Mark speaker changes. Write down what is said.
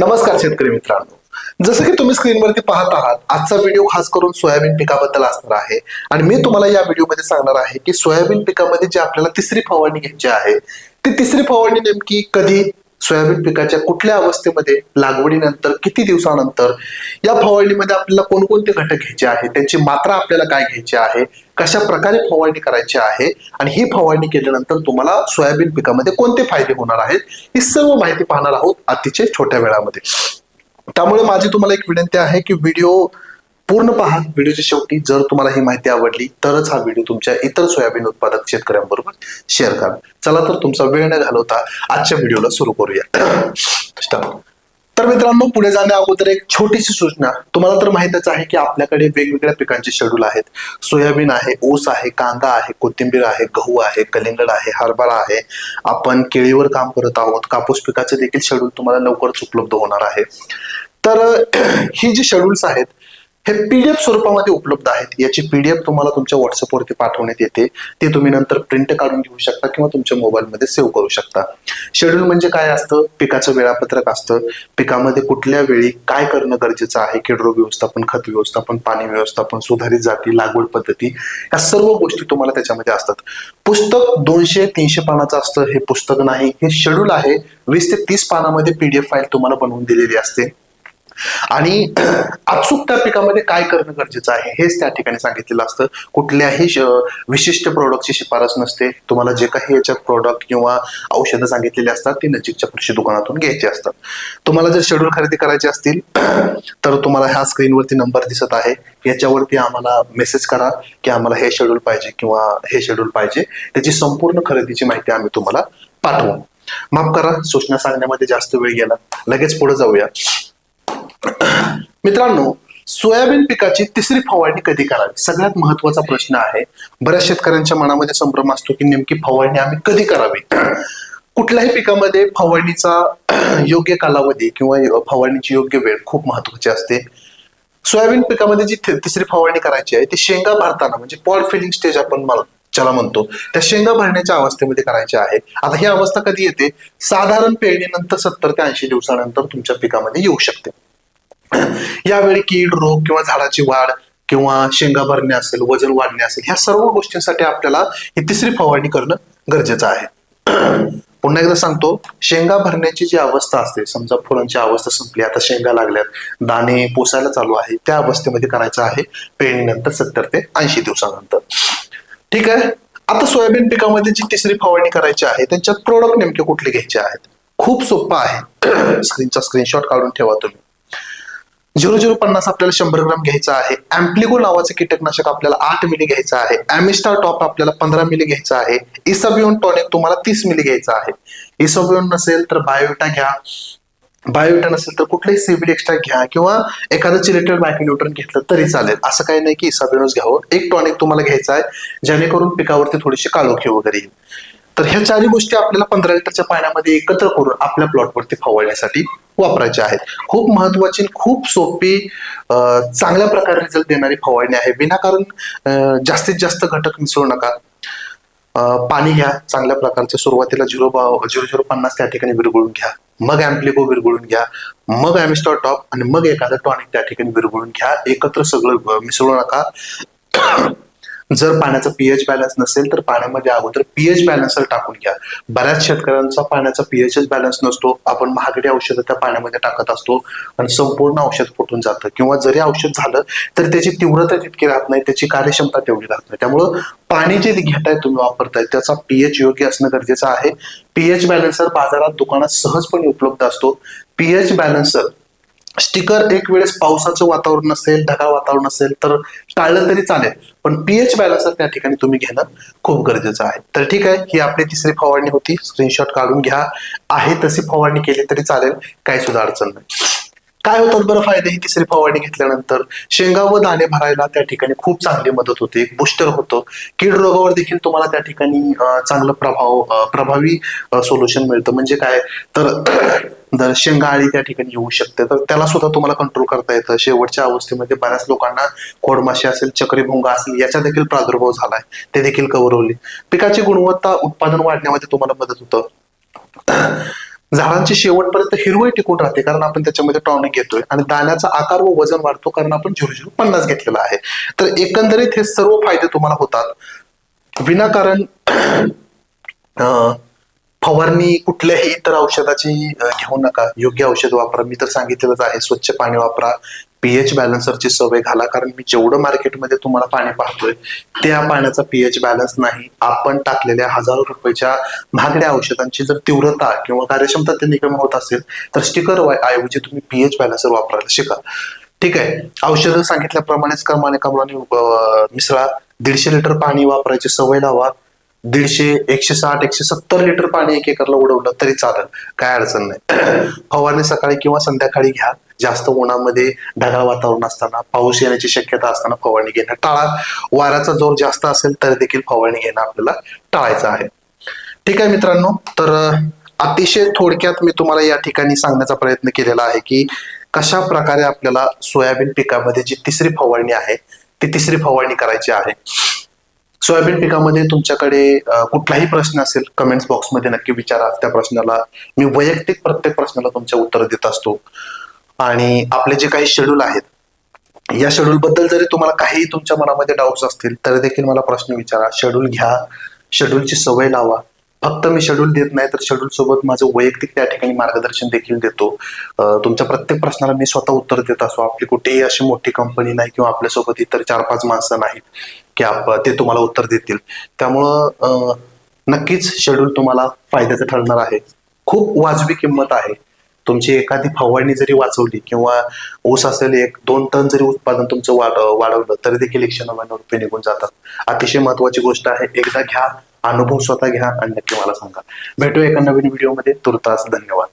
Speaker 1: नमस्कार शेतकरी मित्रांनो. जसं की तुम्ही स्क्रीनवरती पाहत आहात आजचा व्हिडिओ खास करून सोयाबीन पिकाबद्दल असणार आहे. आणि मी तुम्हाला या व्हिडिओमध्ये सांगणार आहे की सोयाबीन पिकामध्ये जी आपल्याला तिसरी फवारणी घ्यायची आहे ती तिसरी फवारणी नेमकी कधी सोयाबीन पिकाच्या कुठल्या अवस्थेमध्ये लागवडीनंतर किती दिवसानंतर या फवारणीमध्ये आपल्याला कोणकोणते घटक घ्यायचे आहे त्यांची मात्रा आपल्याला काय घ्यायची आहे कशा प्रकारे फवारणी करायची आहे आणि ही फवारणी केल्यानंतर तुम्हाला सोयाबीन पिकामध्ये कोणते फायदे होणार आहेत ही सर्व माहिती पाहणार आहोत अतिशय छोट्या वेळामध्ये. त्यामुळे माझी तुम्हाला एक विनंती आहे की व्हिडिओ पूर्ण पहा. व्हिडिओच्या शेवटी जर तुम्हाला ही माहिती आवडली तरच हा व्हिडिओ तुमच्या इतर सोयाबीन उत्पादक शेतकऱ्यांबरोबर शेअर करा. चला तर तुमचा वेळ न घालवता आजच्या व्हिडिओला सुरू करूया. तर मित्रांनो पुढे जाण्या अगोदर एक छोटीशी सूचना. तुम्हाला तर माहितच आहे की आपल्याकडे वेगवेगळ्या पिकांचे शेड्यूल आहेत. सोयाबीन आहे ऊस आहे कांदा आहे कोथिंबीर आहे गहू आहे कलिंगड आहे हरभरा आहे. आपण केळीवर काम करत आहोत. कापूस पिकाचे देखील शेड्यूल तुम्हाला लवकरच उपलब्ध होणार आहे. तर ही जी शेड्यूल्स आहेत हे पीडीएफ स्वरूपामध्ये उपलब्ध आहेत. याची पीडीएफ तुम्हाला तुमच्या व्हॉट्सअपवरती पाठवण्यात येते. ते तुम्ही नंतर प्रिंट काढून घेऊ शकता किंवा तुमच्या मोबाईलमध्ये सेव्ह करू शकता. शेड्यूल म्हणजे काय असतं? पिकाचं वेळापत्रक असतं. पिकामध्ये कुठल्या वेळी काय करणं गरजेचं आहे? किडरोग व्यवस्थापन खत व्यवस्थापन पाणी व्यवस्थापन सुधारित जाती लागवड पद्धती या सर्व गोष्टी तुम्हाला त्याच्यामध्ये असतात. पुस्तक दोनशे तीनशे पानाचं असतं. हे पुस्तक नाही. हे शेड्यूल आहे. वीस ते तीस पानामध्ये पीडीएफ फाईल तुम्हाला बनवून दिलेली असते. आणि अचूक त्या पिकामध्ये काय करणं गरजेचं आहे हेच त्या ठिकाणी सांगितलेलं असतं. कुठल्याही विशिष्ट प्रोडक्टची शिफारस नसते. तुम्हाला जे काही याच्यात प्रोडक्ट किंवा औषधं सांगितलेली असतात ती नजीकच्या कृषी दुकानातून घ्यायची असतात. तुम्हाला जर शेड्यूल खरेदी करायचे असतील तर तुम्हाला ह्या स्क्रीनवरती नंबर दिसत आहे. याच्यावरती आम्हाला मेसेज करा की आम्हाला हे शेड्यूल पाहिजे किंवा हे शेड्यूल पाहिजे. त्याची संपूर्ण खरेदीची माहिती आम्ही तुम्हाला पाठवू. माफ करा सूचना सांगण्यामध्ये जास्त वेळ गेला. लगेच पुढे जाऊया. मित्रांनो सोयाबीन पिकाची तिसरी फवारणी कधी करावी? सगळ्यात महत्त्वाचा प्रश्न आहे. बऱ्याच शेतकऱ्यांच्या मनामध्ये संभ्रम असतो की नेमकी फवारणी आम्ही कधी करावी? कुठल्याही पिकामध्ये फवारणीचा योग्य कालावधी किंवा फवारणीची योग्य वेळ खूप महत्वाची असते. सोयाबीन पिकामध्ये जी तिसरी फवारणी करायची आहे ती शेंगा भरताना म्हणजे पॉड फिलिंग स्टेज आपण ज्याला म्हणतो त्या शेंगा भरण्याच्या अवस्थेमध्ये करायची आहे. आता ही अवस्था कधी येते? साधारण पेरणीनंतर सत्तर ते ऐंशी दिवसानंतर तुमच्या पिकामध्ये येऊ शकते. यावेळी कीड रोग किंवा झाडाची वाढ किंवा शेंगा भरणे असेल वजन वाढणे असेल ह्या सर्व गोष्टींसाठी आपल्याला ही तिसरी फवारणी करणं गरजेचं आहे. पुन्हा एकदा सांगतो शेंगा भरण्याची जी अवस्था असते समजा फुलांची अवस्था संपली आता शेंगा लागल्यात दाणे पोसायला चालू आहे त्या अवस्थेमध्ये करायचं आहे पेरणीनंतर सत्तर ते ऐंशी दिवसानंतर. ठीक आहे? आता सोयाबीन पिकामध्ये जी तिसरी फवारणी करायची आहे त्यांच्यात प्रोडक्ट नेमके कुठले घ्यायचे आहेत? खूप सोपं आहे. स्क्रीनचा स्क्रीनशॉट काढून ठेवा तुम्ही. झिरो झिरो पन्नास आपल्याला शंभर ग्राम घ्यायचा आहे. अँप्लिगो नावाचं कीटकनाशक आपल्याला आठ मिली घ्यायचं आहे. ॲमिस्टार टॉप आपल्याला पंधरा मिली घ्यायचा आहे. इसाबिओन टॉनिक तुम्हाला तीस मिली घ्यायचा आहे. इसाबिओन नसेल तर बायोटा घ्या. बायोटा नसेल तर कुठलंही सिव्हिल एक्स्ट्रा घ्या किंवा एखादं चिलेटेड मायक्रोन्यूट्रन घेतलं तरी चालेल. असं काही नाही की इसाबिओनच घ्यावं. एक टॉनिक तुम्हाला घ्यायचा आहे जेणेकरून पिकावरती थोडीशी काळोखी वगैरे येईल. तर ह्या चारही गोष्टी आपल्याला पंधरा लिटरच्या पाण्यामध्ये एकत्र करून आपल्या प्लॉटवरती फवारण्यासाठी वापरायच्या आहेत. खूप महत्वाची खूप सोपी चांगल्या प्रकारे रिझल्ट देणारी फवारणी आहे. विनाकारण जास्तीत जास्त घटक मिसळू नका. पाणी घ्या चांगल्या प्रकारचं सुरुवातीला झिरो बा- झिरो झिरो पन्नास त्या ठिकाणी विरघळून घ्या. मग अँप्लिको विरघळून घ्या. मग ॲमिस्टॉर टॉप आणि मग एखादा टॉनिक त्या ठिकाणी विरघळून घ्या. एकत्र सगळं मिसळू नका. जर पाण्याचा पीएच बॅलन्स नसेल तर पाण्यामध्ये अगोदर पीएच बॅलन्सर टाकून घ्या. बऱ्याच शेतकऱ्यांचा पाण्याचा पीएचच बॅलन्स नसतो. आपण महागडी औषधं त्या पाण्यामध्ये टाकत असतो आणि संपूर्ण औषध फुटून जातं. किंवा जरी औषध झालं तर त्याची तीव्रता तितकी राहत नाही त्याची कार्यक्षमता तेवढी राहत नाही. त्यामुळं पाणी जे घेताय तुम्ही वापरताय त्याचा पीएच योग्य असणं गरजेचं आहे. पीएच बॅलन्सर बाजारात दुकानात सहजपणे उपलब्ध असतो. पीएच बॅलन्सर स्टिकर एक वेळेस पावसाचं वातावरण नसेल ढगाळ वातावरण असेल तर टाळलं तरी चालेल. पण पीएच बॅलन्सर त्या ठिकाणी तुम्ही घेणं खूप गरजेचं आहे. तर ठीक आहे ही आपली तिसरी फवारणी होती. स्क्रीनशॉट काढून घ्या. आहे तशी फवारणी केली तरी चालेल. काही सुद्धा अडचण नाही. काय होतात बरं फायदे? ही तिसरी फवारणी घेतल्यानंतर शेंगा व दाणे भरायला त्या ठिकाणी खूप चांगली मदत होते. बुस्टर होतं. कीड रोगावर देखील तुम्हाला त्या ठिकाणी चांगलं प्रभाव प्रभावी सोल्युशन मिळतं. म्हणजे काय? तर जर शेंगा आळी त्या ठिकाणी येऊ शकते तर त्याला सुद्धा तुम्हाला कंट्रोल करता येतं. शेवटच्या अवस्थेमध्ये बऱ्याच लोकांना कोडमाशी असेल चक्रीभुंगा असेल याचा देखील प्रादुर्भाव झालाय. ते देखील कव्हर होईल पिकाची गुणवत्ता उत्पादन वाढण्यामध्ये तुम्हाला मदत होतं. झाडांची शेवटपर्यंत हिरवळ टिकून राहते कारण आपण त्याच्यामध्ये टॉनिक घेतोय. आणि दाण्याचा आकार व वजन वाढतो कारण आपण झिरो झिरो पन्नास घेतलेला आहे. तर एकंदरीत हे सर्व फायदे तुम्हाला होतात. विनाकारण अं, फवारणी कुठल्याही इतर औषधाची घेऊ नका. योग्य औषध वापरा. मी तर सांगितलेलंच आहे स्वच्छ पाणी वापरा. पीएच बॅलन्सरची सवय घाला. कारण मी जेवढं मार्केटमध्ये तुम्हाला पाणी पाहतोय त्या पाण्याचा पीएच बॅलन्स नाही. आपण टाकलेल्या हजारो रुपयाच्या महागड्या औषधांची जर तीव्रता किंवा कार्यक्षमता त्यांनी कमी होत असेल तर स्टिकर ऐवजी तुम्ही पीएच बॅलन्सर वापरायला शिका. ठीक आहे? औषधं सांगितल्याप्रमाणेच क्रमाने क्रमाने मिसळा. दीडशे लिटर पाणी वापरायची सवय लावा. दीडशे एकशे साठ एकशे सत्तर लिटर पाणी एक एकरला उडवलं तरी चालेल. काय अडचण नाही. फवारणी सकाळी किंवा संध्याकाळी घ्या. जास्त उन्हामध्ये ढगाळ वातावरण असताना पाऊस येण्याची शक्यता असताना फवारणी घेणं टाळा. वाऱ्याचा जोर जास्त असेल तर देखील फवारणी घेणं आपल्याला टाळायचं आहे. ठीक आहे मित्रांनो तर अतिशय थोडक्यात मी तुम्हाला या ठिकाणी सांगण्याचा प्रयत्न केलेला आहे की कशा प्रकारे आपल्याला सोयाबीन पिकामध्ये जी तिसरी फवारणी आहे ती तिसरी फवारणी करायची आहे. सोयाबीन पिकामध्ये तुमच्याकडे कुठलाही प्रश्न असेल कमेंट्स बॉक्समध्ये नक्की विचारा. त्या प्रश्नाला मी वैयक्तिक प्रत्येक प्रश्नाला तुमचे उत्तर देत असतो. आणि आपले जे काही शेड्यूल आहेत या शेड्यूल बद्दल जरी तुम्हाला काही तुमच्या मनामध्ये डाऊट्स असतील तरी देखील मला प्रश्न विचारा. शेड्यूल घ्या. शेड्यूलची सवय लावा. फक्त मी शेड्यूल देत नाही तर शेड्यूल सोबत माझं वैयक्तिक त्या ठिकाणी मार्गदर्शन देखील देतो. तुमच्या प्रत्येक प्रश्नाला मी स्वतः उत्तर देत असो आपली कुठेही अशी मोठी कंपनी नाही किंवा आपल्यासोबत इतर चार पाच माणसं नाहीत की आप ते तुम्हाला उत्तर देतील. त्यामुळं नक्कीच शेड्यूल तुम्हाला फायद्याचं ठरणार आहे. खूप वाजवी किंमत आहे. तुमची एखादी फवारणी जरी वाचवली किंवा ऊस असेल एक दोन टन जरी उत्पादन तुमचं वाढ वाढवलं तरी देखील एकशे नव्याण्णव रुपये निघून जातात. अतिशय महत्वाची गोष्ट आहे एकदा घ्या अनुभव स्वतः घ्या आणि नक्की मला सांगा. भेटू एका नवीन व्हिडिओमध्ये. तुर्तास धन्यवाद.